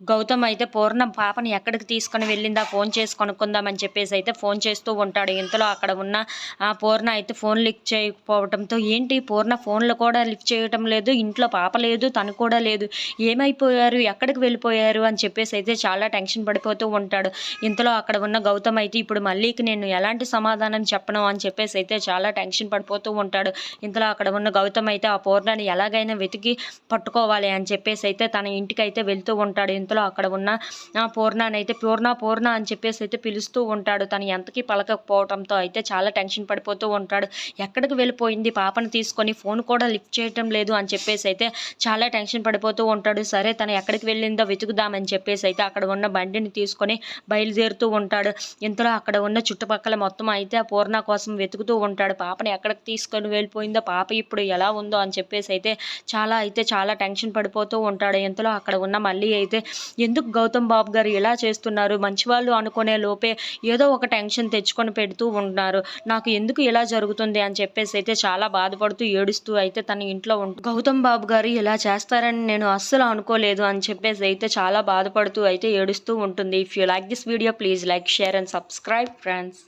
గౌతమ్ అయితే పూర్ణం పాపని ఎక్కడికి తీసుకొని వెళ్ళిందా? ఫోన్ చేసి కొనుక్కుందామని చెప్పేసి అయితే ఫోన్ చేస్తూ ఉంటాడు. ఇంతలో అక్కడ ఉన్న ఆ పూర్ణ అయితే ఫోన్ లిఫ్ట్ చేయకపోవడంతో ఏంటి? పూర్ణ ఫోన్లు కూడా లిఫ్ట్ చేయటం లేదు. ఇంట్లో పాప లేదు తను కూడా లేదు. ఏమైపోయారు? ఎక్కడికి వెళ్ళిపోయారు? అని చెప్పేసి అయితే చాలా టెన్షన్ పడిపోతూ ఉంటాడు. ఇంతలో అక్కడ ఉన్న గౌతమ్ అయితే ఇప్పుడు మళ్ళీకి నేను ఎలాంటి సమాధానం చెప్పను? అని చెప్పేసి అయితే చాలా టెన్షన్ పడిపోతూ ఉంటాడు. ఇంతలో అక్కడ ఉన్న గౌతమ్ అయితే ఆ పూర్ణని ఎలాగైనా వెతికి పట్టుకోవాలి అని చెప్పేసి అయితే తన ఇంటికి అయితే వెళ్తూ ఉంటాడు. ఇంతలో అక్కడ ఉన్న ఆ పూర్ణని అయితే పూర్ణ పూర్ణ అని చెప్పేసి అయితే పిలుస్తూ ఉంటాడు. తను ఎంతకీ పలకపోవడంతో అయితే చాలా టెన్షన్ పడిపోతూ ఉంటాడు. ఎక్కడికి వెళ్ళిపోయింది? పాపను తీసుకొని ఫోన్ కూడా లిఫ్ట్ చేయటం లేదు అని చెప్పేసి అయితే చాలా టెన్షన్ పడిపోతూ ఉంటాడు. సరే తను ఎక్కడికి వెళ్ళిందో వెతుకుదామని చెప్పేసి అయితే అక్కడ ఉన్న బండిని తీసుకొని బయలుదేరుతూ ఉంటాడు. ఇంతలో అక్కడ ఉన్న చుట్టుపక్కల మొత్తం అయితే ఆ పూర్ణ కోసం వెతుకుతూ ఉంటాడు. పాపని ఎక్కడికి తీసుకొని వెళ్ళిపోయిందో పాప ఇప్పుడు ఎలా ఉందో అని చెప్పేసి అయితే చాలా అయితే చాలా టెన్షన్ పడిపోతూ ఉంటాడు. ఇంతలో అక్కడ ఉన్న మళ్ళీ అయితే ఎందుకు గౌతమ్ బాబు గారు ఇలా చేస్తున్నారు? మంచివాళ్ళు అనుకునే లోపే ఏదో ఒక టెన్షన్ తెచ్చుకొని పెడుతూ ఉంటున్నారు. నాకు ఎందుకు ఇలా జరుగుతుంది అని చెప్పేసి అయితే చాలా బాధపడుతూ ఏడుస్తూ అయితే తన ఇంట్లో ఉంటు గౌతమ్ బాబు గారు ఇలా చేస్తారని నేను అస్సలు అనుకోలేదు అని చెప్పేసి అయితే చాలా బాధపడుతూ అయితే ఏడుస్తూ ఉంటుంది. If you like this video please like share and subscribe friends